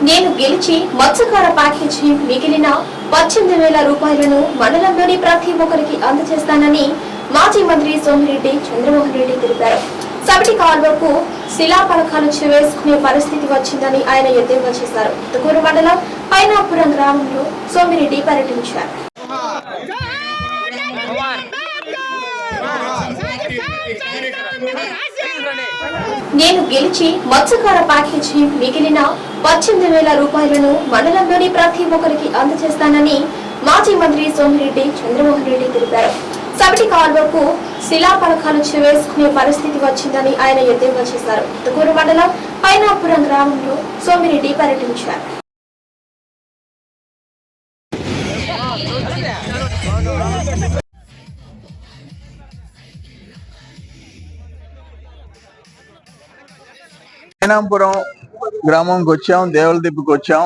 నేను గెలిచి మత్స్యకార ప్యాకేజీ మిగిలిన పద్దెనిమిది వేల రూపాయలను మండలంలోని ప్రతి ఒక్కరికి అందజేస్తానని మాజీ మంత్రి సోమిరెడ్డి చంద్రమోహన్ రెడ్డి తెలిపారు సబటి కాల్వకు శిలాఫలకాలు వేసుకునే పరిస్థితి వచ్చిందని ఆయన ఎద్దేవా చేశారు తుకూరు మండలం పైనాపురం గ్రామంలో సోమిరెడ్డి పర్యటించారు నేను గెలిచి మత్స్యకార ప్యాకేజీ మిగిలిన పద్దెనిమిది వేల రూపాయలను మండలంలోని ప్రతి ఒక్కరికి అందజేస్తానని మాజీ మంత్రి సోమిరెడ్డి చంద్రమోహన్ రెడ్డి తెలిపారు. సబటి కాల్వకు శిలా పథకాలు చేవేసుకునే పరిస్థితి వచ్చిందని ఆయన ఎద్దేవా చేశారు. తుకూరు మండలం పైనాపురం గ్రామంలో సోమిరెడ్డి పర్యటించారు. జైనాపురం గ్రామంకి వచ్చాం దేవులదిబ్బకి వచ్చాం.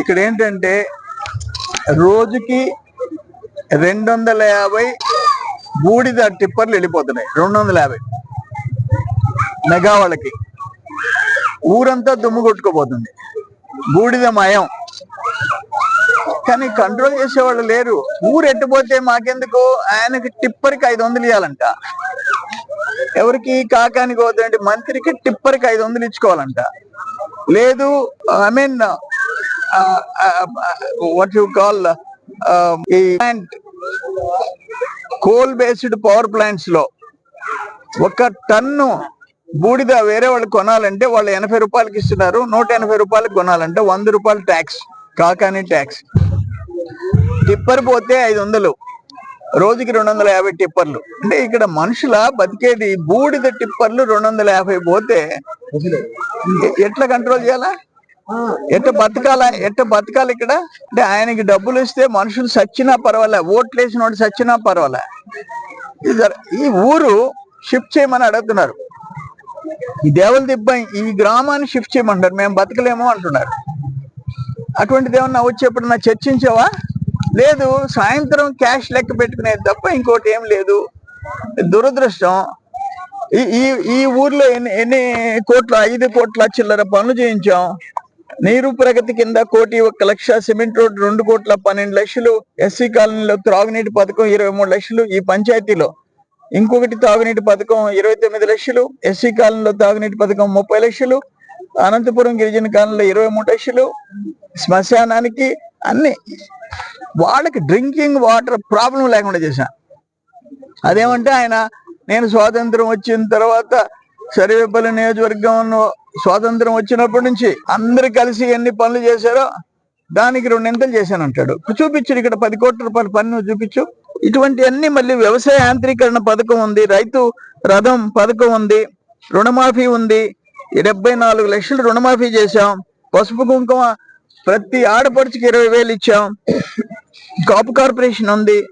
ఇక్కడ ఏంటంటే రోజుకి రెండు వందల యాభై బూడిద టిప్పర్లు వెళ్ళిపోతున్నాయి. రెండు వందల యాభై మెగా వాళ్ళకి ఊరంతా దుమ్ము కొట్టుకుపోతుంది. బూడిద మయం కానీ కంట్రోల్ చేసేవాళ్ళు లేరు. ఊరు ఎట్టుపోతే మాకెందుకు? ఆయనకి టిప్పర్కి ఐదు వందలు ఇవ్వాలంట ఎవరికి కాకానికి పోతుంటే మంత్రికి టిప్పర్కి ఐదు వందలు ఇచ్చుకోవాలంట. లేదు I mean what you call ఈ ప్లాంట్ కోల్ బేస్డ్ పవర్ ప్లాంట్స్లో ఒక టన్ను బూడిద వేరే వాళ్ళు కొనాలంటే వాళ్ళు ఎనభై రూపాయలకి ఇస్తున్నారు. నూట ఎనభై రూపాయలకి కొనాలంటే వంద రూపాయలు ట్యాక్స్ కాకాని ట్యాక్స్ టిప్పర్ పోతే ఐదు వందలు. రోజుకి రెండు వందల యాభై టిప్పర్లు. అంటే ఇక్కడ మనుషుల బతికేది బూడిద టిప్పర్లు రెండు వందల యాభై పోతే ఎట్లా కంట్రోల్ చేయాలా? ఎట్ట బతకాలా? ఎట్ట బతకాలి ఇక్కడ? అంటే ఆయనకి డబ్బులు ఇస్తే మనుషులు సచ్చినా పర్వాలే ఓట్లు వేసిన వాడు సచ్చినా పర్వాలే ఈ ఊరు షిఫ్ట్ చేయమని అడుగుతున్నారు. ఈ దేవుల దిబ్బ ఈ గ్రామాన్ని షిఫ్ట్ చేయమంటారు మేము బతకలేము అంటున్నారు. అటువంటిది ఏమన్నా వచ్చి ఎప్పుడన్నా చర్చించావా? లేదు సాయంత్రం క్యాష్ లెక్క పెట్టుకునేది తప్ప ఇంకోటి ఏం లేదు. దురదృష్టం. ఈ ఈ ఈ ఊర్లో ఎన్ని ఎన్ని కోట్ల ఐదు కోట్ల చిల్లర పనులు చేయించాం. నీరు ప్రగతి కింద కోటి ఒక లక్ష సిమెంట్ రోడ్ రెండు కోట్ల పన్నెండు లక్షలు ఎస్సీ కాలనీలో త్రాగునీటి పథకం ఇరవై మూడు లక్షలు ఈ పంచాయతీలో. ఇంకొకటి తాగునీటి పథకం ఇరవై తొమ్మిది లక్షలు ఎస్సీ కాలనీలో తాగునీటి పథకం ముప్పై లక్షలు అనంతపురం గిరిజన కాలంలో ఇరవై మూడు శ్మశానానికి అన్ని. వాళ్ళకి డ్రింకింగ్ వాటర్ ప్రాబ్లం లేకుండా చేశాను అదేమంటే ఆయన నేను స్వాతంత్రం వచ్చిన తర్వాత సరివేపల్లి నియోజకవర్గం స్వాతంత్రం వచ్చినప్పటి నుంచి అందరు కలిసి ఎన్ని పనులు చేశారో దానికి రెండింతలు చేశాను అంటాడు. చూపించు ఇక్కడ పది కోట్ల రూపాయల పన్ను చూపించు. ఇటువంటి అన్ని మళ్ళీ వ్యవసాయ యాంత్రీకరణ పథకం ఉంది రైతు రథం పథకం ఉంది రుణమాఫీ ఉంది డెబ్బై నాలుగు లక్షలు రుణమాఫీ చేశాం. పసుపు కుంకుమ ప్రతి ఆడపడుచుకి ఇరవై వేలు ఇచ్చాం. కాపు కార్పొరేషన్ ఉంది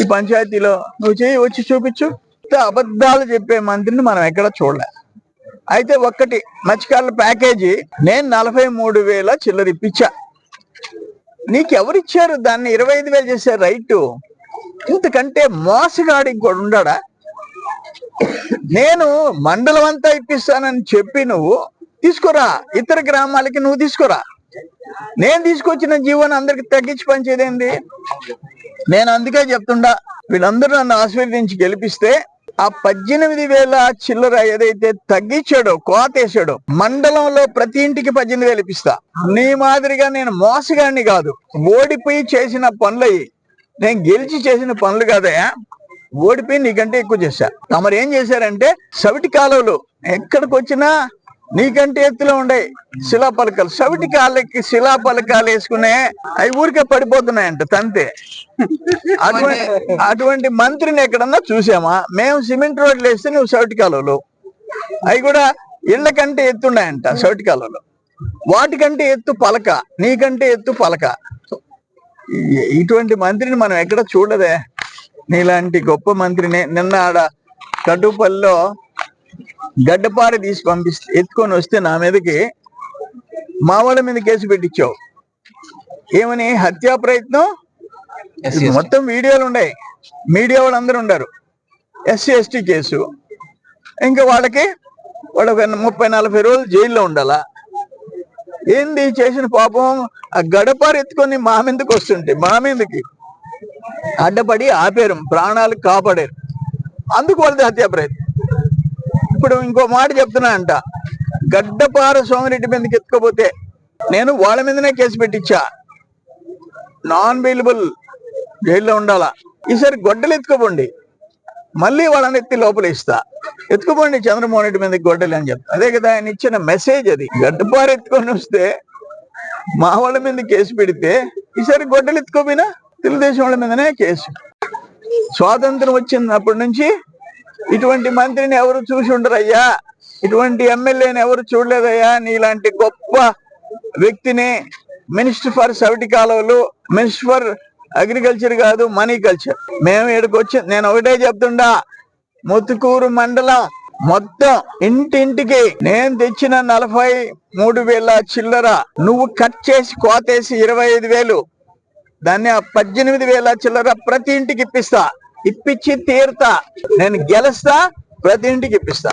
ఈ పంచాయతీలో. నువ్వు చేయి వచ్చి చూపించు. అబద్ధాలు చెప్పే మంత్రిని మనం ఎక్కడ చూడలే. అయితే ఒక్కటి మత్స్యకారుల ప్యాకేజీ నేను నలభై మూడు వేల చిల్లర ఇప్పించా. నీకు ఎవరు ఇచ్చారు దాన్ని? ఇరవై ఐదు వేలు చేసే రైటు. ఇంతకంటే మోసగాడు ఇంకోటి ఉండడా? నేను మండలం అంతా ఇప్పిస్తానని చెప్పి నువ్వు తీసుకురా. ఇతర గ్రామాలకి నువ్వు తీసుకురా. నేను తీసుకొచ్చిన జీవనం అందరికి తగ్గించి పనిచేదేంది నేను అందుకే చెప్తుండా వీళ్ళందరూ నన్ను ఆశీర్వదించి గెలిపిస్తే ఆ పద్దెనిమిది వేల చిల్లర ఏదైతే తగ్గించాడో కోతేసాడో మండలంలో ప్రతి ఇంటికి పద్దెనిమిది వేలు ఇప్పిస్తా. నీ మాదిరిగా నేను మోసగాడిని కాదు. ఓడిపోయి చేసిన పనులయ్యి నేను గెలిచి చేసిన పనులు కాదయా ఓడిపోయి నీకంటే ఎక్కువ చేశారు తమరు ఏం చేశారంటే సవిటి కాలువలు ఎక్కడికి వచ్చినా నీకంటే ఎత్తులో ఉండే శిలాపలకాలు. సవిటి కాళ్ళకి శిలాపలకాలు వేసుకునే అవి ఊరికే పడిపోతున్నాయంట తంతే. అటువంటి అటువంటి మంత్రిని ఎక్కడన్నా చూసామా? మేము సిమెంట్ రోడ్లు వేస్తే నువ్వు సవిటి కాలువలు. అవి కూడా ఇళ్ళ కంటే ఎత్తున్నాయంట సవిటి కాలువలు. వాటికంటే ఎత్తు పలక. నీకంటే ఎత్తు పలక. ఇటువంటి మంత్రిని మనం ఎక్కడ చూడదే నీలాంటి గొప్ప మంత్రిని నిన్న ఆడ కటుపల్లిలో గడ్డపార తీసి పంపిస్తే ఎత్తుకొని వస్తే నా మీదకి మా వాళ్ళ మీద కేసు పెట్టించావు. ఏమని హత్యా ప్రయత్నం? మొత్తం వీడియోలు ఉన్నాయి. మీడియా వాళ్ళందరూ ఉండరు. SC ST case. ఇంకా వాళ్ళకి వాళ్ళు ఒక ముప్పై నలభై రోజులు జైల్లో ఉండాలా? ఏంది చేసిన పాపం? ఆ గడపారు ఎత్తుకొని మా మీదకి వస్తుంటే మా మీదకి. అడ్డపడి ఆపారు ప్రాణాలు కాపాడారు. అందుకు వాళ్ళది హత్యా ప్రయత్నం. ఇప్పుడు ఇంకో మాట చెప్తున్నా అంట. గడ్డపార సోమిరెడ్డి మీదకి ఎత్తుకోపోతే నేను వాళ్ళ మీదనే కేసు పెట్టించా. నాన్ బెయిలబుల్ జైల్లో ఉండాలా? ఈసారి గొడ్డలు ఎత్తుకోపోండి. మళ్ళీ వాళ్ళని ఎత్తి లోపల ఇస్తా ఎత్తుకోపోండి చంద్రమోహన్ రెడ్డి మీద గొడ్డలు అని చెప్తా. అదే కదా ఆయన ఇచ్చిన మెసేజ్ అది. గడ్డపార ఎత్తుకొని వస్తే మా వాళ్ళ మీద కేసు పెడితే ఈసారి గొడ్డలు ఎత్తుకోపోయినా తెలుగుదేశం వాళ్ళ మీదనే కేసు. స్వాతంత్రం వచ్చినప్పటి నుంచి ఇటువంటి మంత్రిని ఎవరు చూసి ఉండరయ్యా? ఇటువంటి ఎమ్మెల్యేని ఎవరు చూడలేదయ్యా? నీలాంటి గొప్ప వ్యక్తిని మినిస్టర్ ఫర్ సవిటి కాలువలు మినిస్టర్ ఫర్ అగ్రికల్చర్ కాదు మనీ కల్చర్. మేము ఇక్కడికి వచ్చి నేను ఒకటే చెప్తుండా ముత్తుకూరు మండలం మొత్తం ఇంటింటికి నేను తెచ్చిన నలభై మూడు వేల చిల్లర నువ్వు కట్ చేసి కోతేసి ఇరవై ఐదు వేలు దాన్ని ఆ పద్దెనిమిది వేల చిల్లర ప్రతి ఇంటికి ఇప్పిస్తా. ఇప్పించి తీరుతా. నేను గెలుస్తా ప్రతి ఇంటికి ఇప్పిస్తా.